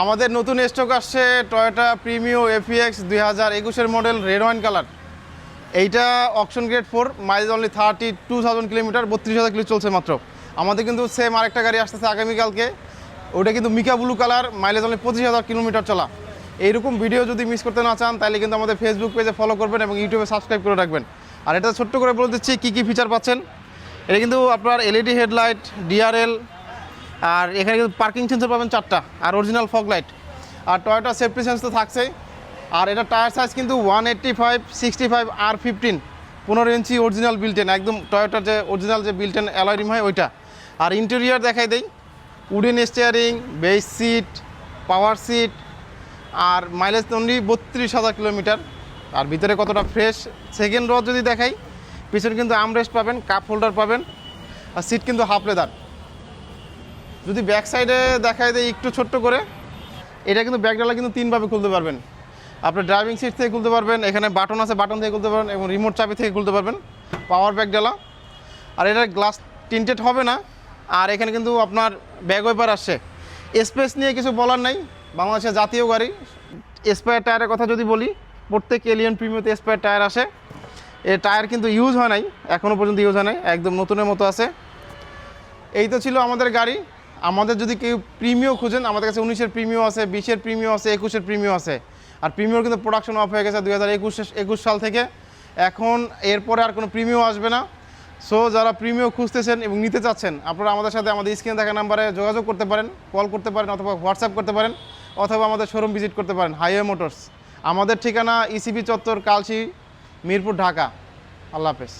আমাদের নতুন স্টক আসছে টয়োটা প্রিমিও এফিএক্স দুই হাজার একুশের মডেল রেড ওয়াইন কালার এইটা auction grade four mileage only thirty two thousand kilometre বত্রিশ হাজার কিলো চলছে মাত্র। আমাদের কিন্তু সেম আরেকটা গাড়ি আসতেছে আগামীকালকে। ওটা কিন্তু মিকা ব্লু কালার মাইলেজ অনলি পঁচিশ হাজার কিলোমিটার চলা। এইরকম ভিডিও যদি মিস করতে না চান, তাহলে কিন্তু আমাদের ফেসবুক পেজে ফলো করবেন এবং ইউটিউবে সাবস্ক্রাইব করে রাখবেন। আর এটা ছোট্ট করে বলে দিচ্ছি, কী কী ফিচার পাচ্ছেন? এটা কিন্তু আপনার এলইডি হেডলাইট ডিআরএল আর এখানে কিন্তু পার্কিং সেন্সর পাবেন চারটা, আর অরিজিনাল ফগ লাইট আর টয়োটা সেফটি সেন্স তো থাকছেই। আর এটা টায়ার সাইজ কিন্তু one eighty five sixty five আর ফিফটিন পনেরো ইঞ্চি অরিজিনাল বিল্টেন একদম টয়োটার যে অরিজিনাল যে বিল্টেন অ্যালয়রিম হয় ওইটা। আর ইন্টেরিয়ার দেখাই দেই wooden steering base seat power seat আর মাইলেজ অনলি বত্রিশ হাজার কিলোমিটার আর ভিতরে কতটা ফ্রেশ সেকেন্ড রো যদি দেখাই, পিছনে কিন্তু আমরেস্ট পাবেন কাপ হোল্ডার পাবেন, আর সিট কিন্তু হাফ লেদার যদি ব্যাক সাইডে দেখায় দেয় একটু ছোট্ট করে, এটা কিন্তু ব্যাকডালা কিন্তু তিনভাবে খুলতে পারবেন। আপনার ড্রাইভিং সিট থেকে খুলতে পারবেন, এখানে বাটন আছে বাটন থেকে খুলতে পারবেন এবং রিমোট চাবি থেকে খুলতে পারবেন পাওয়ার ব্যাকডালা আর এটার গ্লাস টিন্টেড হবে না, আর এখানে কিন্তু আপনার ব্যাগ ওয়েপার আসছে। স্পেস নিয়ে কিছু বলার নাই, বাংলাদেশের জাতীয় গাড়ি। স্পায়ার টায়ারের কথা যদি বলি, প্রত্যেক এলিয়ন প্রিমিয়তে স্পায়ার টায়ার আসে। এ টায়ার কিন্তু ইউজ হয় নাই এখনও পর্যন্ত ইউজ হয় নাই, একদম নতুনের মতো আছে। এই তো ছিল আমাদের গাড়ি। আমাদের যদি কেউ প্রিমিও খুঁজেন, আমাদের কাছে উনিশের প্রিমিও আছে, বিশের প্রিমিও আছে, একুশের প্রিমিও আছে। আর প্রিমিওর কিন্তু প্রোডাকশন অফ হয়ে গেছে দুই হাজার একুশ সাল থেকে। এখন এরপরে আর কোনো প্রিমিও আসবে না। সো যারা প্রিমিও খুঁজতেছেন এবং নিতে চাচ্ছেন, আপনারা আমাদের সাথে আমাদের স্ক্রিনে থাকা নাম্বারে যোগাযোগ করতে পারেন, কল করতে পারেন অথবা হোয়াটসঅ্যাপ করতে পারেন অথবা আমাদের শোরুম ভিজিট করতে পারেন হাইওয়ে মোটরস আমাদের ঠিকানা ইসিবি চত্বর কালচি মিরপুর, ঢাকা। আল্লাহ হাফেজ।